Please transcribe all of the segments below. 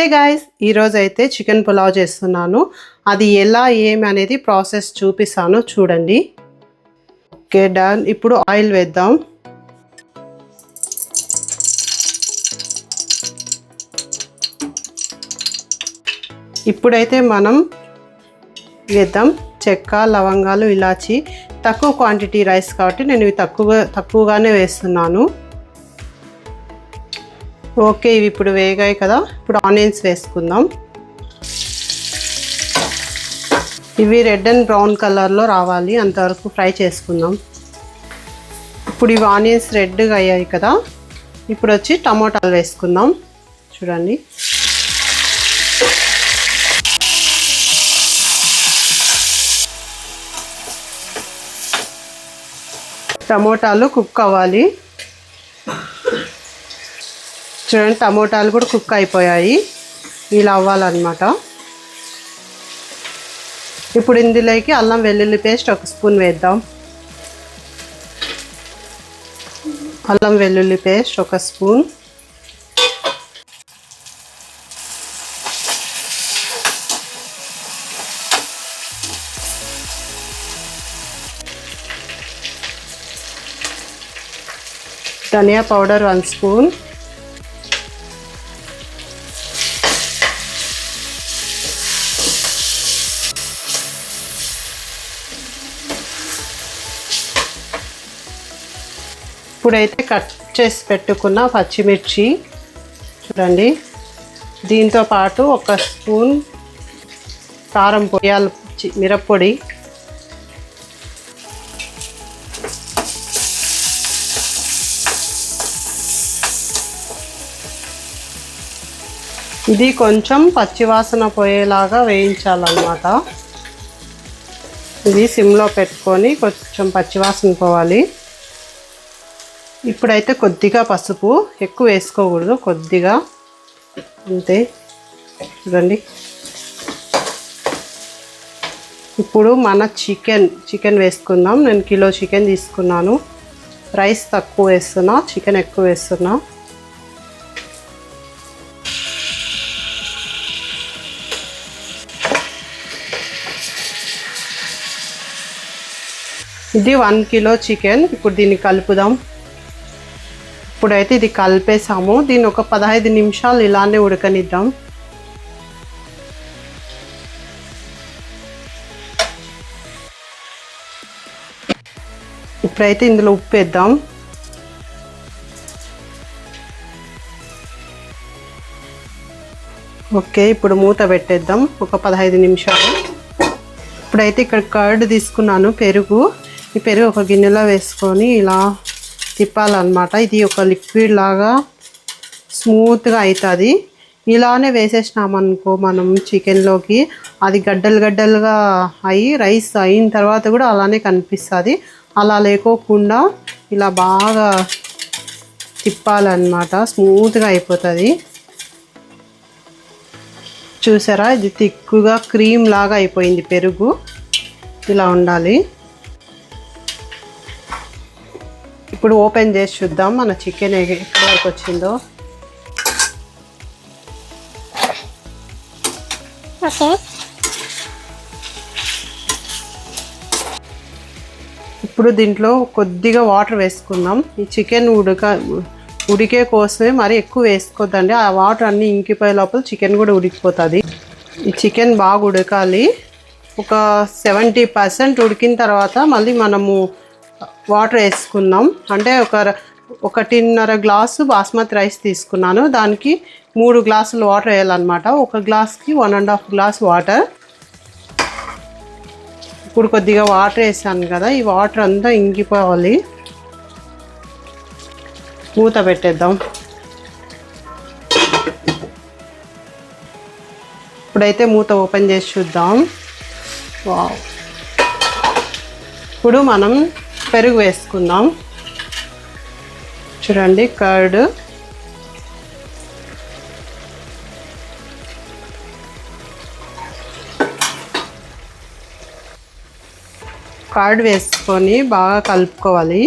Hey guys ఈరోజు అయితే chicken pulao చేస్తున్నాను. అది ఎలా ఏమి అనేది ప్రాసెస్ చూపిస్తాను చూడండి. ఓకే డన్ ఇప్పుడు ఆయిల్ వేద్దాం. ఇప్పుడైతే మనం వేద్దాం. చెక్క లవంగాలు ఇలాచి. తక్కువ క్వాంటిటీ రైస్ కాబట్టి నేను ఇవి తక్కువ తక్కువగానే వేస్తున్నాను. ఓకే ఇవి ఇప్పుడు వేగాయి కదా. ఇప్పుడు ఆనియన్స్ వేసుకుందాం. ఇవి రెడ్ అండ్ బ్రౌన్ కలర్లో రావాలి. అంతవరకు ఫ్రై చేసుకుందాం. ఇప్పుడు ఇవి ఆనియన్స్ రెడ్గా అయ్యాయి కదా. ఇప్పుడు వచ్చి టమోటాలు వేసుకుందాం. చూడండి. టమోటాలు కుక్ అవ్వాలి. చూడండి టమోటాలు కూడా కుక్ అయిపోయాయి. ఇలా అవ్వాలన్నమాట. ఇప్పుడు ఇందులోకి అల్లం వెల్లుల్లి పేస్ట్ ఒక స్పూన్ వేద్దాం. అల్లం వెల్లుల్లి పేస్ట్ ఒక స్పూన్. ధనియా పౌడర్ వన్ స్పూన్. ఇప్పుడైతే కట్ చేసి పెట్టుకున్న పచ్చిమిర్చి. చూడండి. దీంతో పాటు ఒక స్పూన్ కారం పొయ్యాల మిరప్పొడి. ఇది కొంచెం పచ్చివాసన పోయేలాగా వేయించాలన్నమాట. ఇది సిమ్లో పెట్టుకొని కొంచెం పచ్చివాసన పోవాలి. ఇప్పుడైతే కొద్దిగా పసుపు ఎక్కువ వేసుకోకూడదు కొద్దిగా. అంతే. చూడండి. ఇప్పుడు మన చికెన్ చికెన్ వేసుకుందాం. నేను కిలో చికెన్ తీసుకున్నాను. రైస్ తక్కువ వేస్తున్నా చికెన్ ఎక్కువ వేస్తున్నా. ఇది వన్ కిలో చికెన్. ఇప్పుడు దీన్ని కలుపుదాం. ఇప్పుడైతే ఇది కలిపేసాము దీన్ని ఒక పదహైదు నిమిషాలు ఇలానే ఉడకనిద్దాం. ఇప్పుడైతే ఇందులో ఉప్పు వేద్దాం. ఓకే ఇప్పుడు మూత పెట్టేద్దాం. ఒక పదహైదు నిమిషాలు. ఇప్పుడైతే ఇక్కడ కర్డ్ తీసుకున్నాను పెరుగు. ఈ పెరుగు ఒక గిన్నెలో వేసుకొని ఇలా తిప్పాలన్నమాట. ఇది ఒక లిక్విడ్ లాగా స్మూత్గా అవుతుంది ఇలానే వేసేసినామనుకో మనం చికెన్లోకి అది గడ్డలు గడ్డలుగా అయ్యి రైస్ అయిన తర్వాత కూడా అలానే కనిపిస్తుంది. అలా లేకోకుండా ఇలా బాగా తిప్పాలన్నమాట. స్మూత్గా అయిపోతుంది. చూసారా? ఇది తిక్కుగా క్రీమ్ లాగా అయిపోయింది పెరుగు. ఇలా ఉండాలి. ఇప్పుడు ఓపెన్ చేసి చూద్దాం. మన చికెన్ ఎక్కడి వరకు వచ్చిందో. ఓకే. ఇప్పుడు దీంట్లో కొద్దిగా వాటర్ వేసుకుందాం. ఈ చికెన్ ఉడక ఉడికే కోసమే మరి ఎక్కువ వేసుకోవద్దండి ఆ వాటర్ అన్నీ ఇంకిపోయే లోపల చికెన్ కూడా ఉడికిపోతుంది. ఈ చికెన్ బాగా ఉడకాలి. ఒక సెవెంటీ పర్సెంట్ ఉడికిన తర్వాత మళ్ళీ మనము వాటర్ వేసుకుందాం అంటే ఒక ఒకటిన్నర గ్లాసు బాస్మతి రైస్ తీసుకున్నాను. దానికి మూడు గ్లాసులు వాటర్ వేయాలన్నమాట. ఒక గ్లాస్కి one and half glass water. ఇప్పుడు కొద్దిగా వాటర్ వేసాను కదా ఈ వాటర్ అంతా ఇంగిపోవాలి మూత పెట్టేద్దాం. ఇప్పుడైతే మూత ఓపెన్ చేసి చూద్దాం. వావ్. ఇప్పుడు మనం పెరుగు వేసుకుందాం. చూడండి కర్డ్. కర్డ్ వేసుకొని బాగా కలుపుకోవాలి.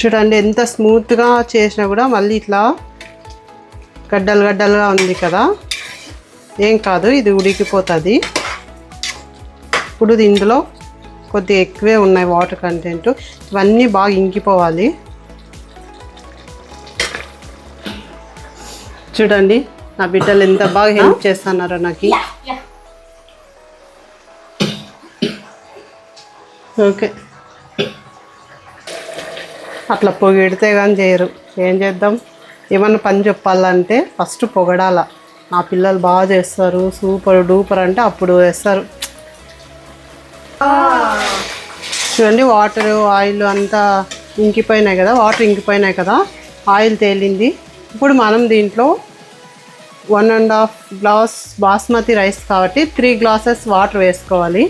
చూడండి ఎంత స్మూత్గా చేసినా కూడా మళ్ళీ ఇట్లా గడ్డలు గడ్డలుగా ఉంది కదా. ఏం కాదు ఇది ఉడికిపోతుంది. ఇప్పుడు ఇందులో కొద్దిగా ఎక్కువే ఉన్నాయి వాటర్ కంటెంట్. ఇవన్నీ బాగా ఇంకిపోవాలి. చూడండి నా బిడ్డలు ఎంత బాగా హెల్ప్ చేస్తున్నారో నాకు. ఓకే. అట్లా పొగిడితే కానీ చేయరు. ఏం చేద్దాం? ఏమన్నా పని చెప్పాలంటే ఫస్ట్ పొగడాల. నా పిల్లలు బాగా చేస్తారు. సూపర్ డూపర్ అంటే అప్పుడు వేస్తారు. చూడండి వాటర్ ఆయిల్ అంతా ఇంకిపోయినాయి కదా వాటర్ ఇంకిపోయినాయి కదా ఆయిల్ తేలింది. ఇప్పుడు మనం దీంట్లో one and half glass basmati rice కాబట్టి త్రీ గ్లాసెస్ వాటర్ వేసుకోవాలి.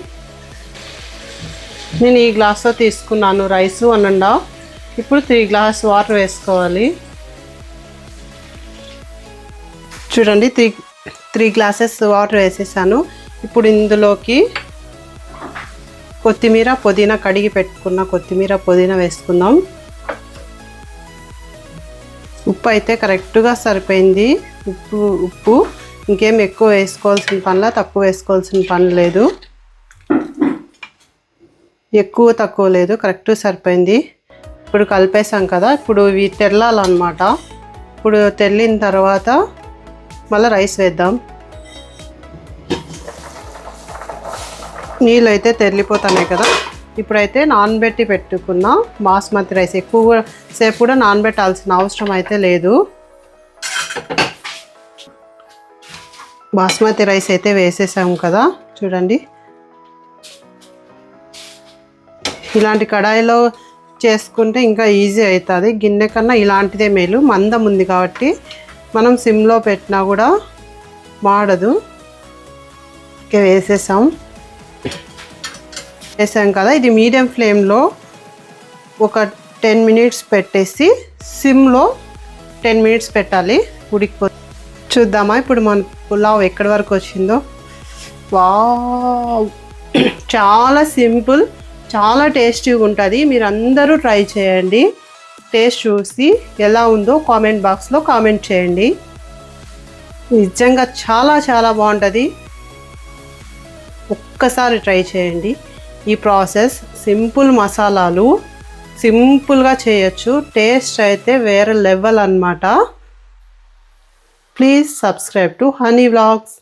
నేను ఈ గ్లాస్తో తీసుకున్నాను రైస్ వన్ అండ్ హాఫ్ ఇప్పుడు త్రీ గ్లాస్ వాటర్ వేసుకోవాలి. చూడండి త్రీ త్రీ గ్లాసెస్ వాటర్ వేసేసాను. ఇప్పుడు ఇందులోకి కొత్తిమీర పుదీనా కడిగి పెట్టుకున్న కొత్తిమీర పుదీనా వేసుకుందాం. ఉప్పు అయితే కరెక్ట్గా సరిపోయింది. ఉప్పు ఉప్పు. ఇంకేం ఎక్కువ వేసుకోవాల్సిన పనిలా తక్కువ వేసుకోవాల్సిన పని లేదు. ఎక్కువ తక్కువ లేదు. కరెక్ట్ సరిపోయింది. ఇప్పుడు కలిపేసాం కదా. ఇప్పుడు ఇవి తెల్లాలన్నమాట ఇప్పుడు తెల్లిన తర్వాత మళ్ళీ రైస్ వేద్దాం. నీళ్ళు అయితే తెల్లిపోతున్నాయి కదా. ఇప్పుడైతే నానబెట్టి పెట్టుకున్న బాస్మతి రైస్. ఎక్కువ సేపు కూడా నానబెట్టాల్సిన అవసరం అయితే లేదు. బాస్మతి రైస్ అయితే వేసేసాము కదా. చూడండి. ఇలాంటి కడాయిలో చేసుకుంటే ఇంకా ఈజీ అవుతుంది. గిన్నె కన్నా ఇలాంటిదే మేలు. మందం ఉంది కాబట్టి మనం సిమ్లో పెట్టినా కూడా మాడదు ఓకే వేసేసాం. వేసాం కదా. ఇది మీడియం ఫ్లేమ్లో ఒక టెన్ మినిట్స్ పెట్టేసి సిమ్లో టెన్ మినిట్స్ పెట్టాలి. ఉడికిపో చూద్దామా ఇప్పుడు మన పులావ్ ఎక్కడి వరకు వచ్చిందో. వావ్! చాలా సింపుల్ చాలా టేస్టీగా ఉంటుంది. మీరు అందరూ ట్రై చేయండి. టేస్ట్ చూసి ఎలా ఉందో కామెంట్ బాక్స్లో కామెంట్ చేయండి. నిజంగా చాలా చాలా బాగుంటుంది. ఒక్కసారి ట్రై చేయండి. ఈ ప్రాసెస్ సింపుల్ మసాలాలు సింపుల్గా చేయొచ్చు. టేస్ట్ అయితే వేరే లెవెల్ అన్నమాట. Please subscribe to Honey vlogs.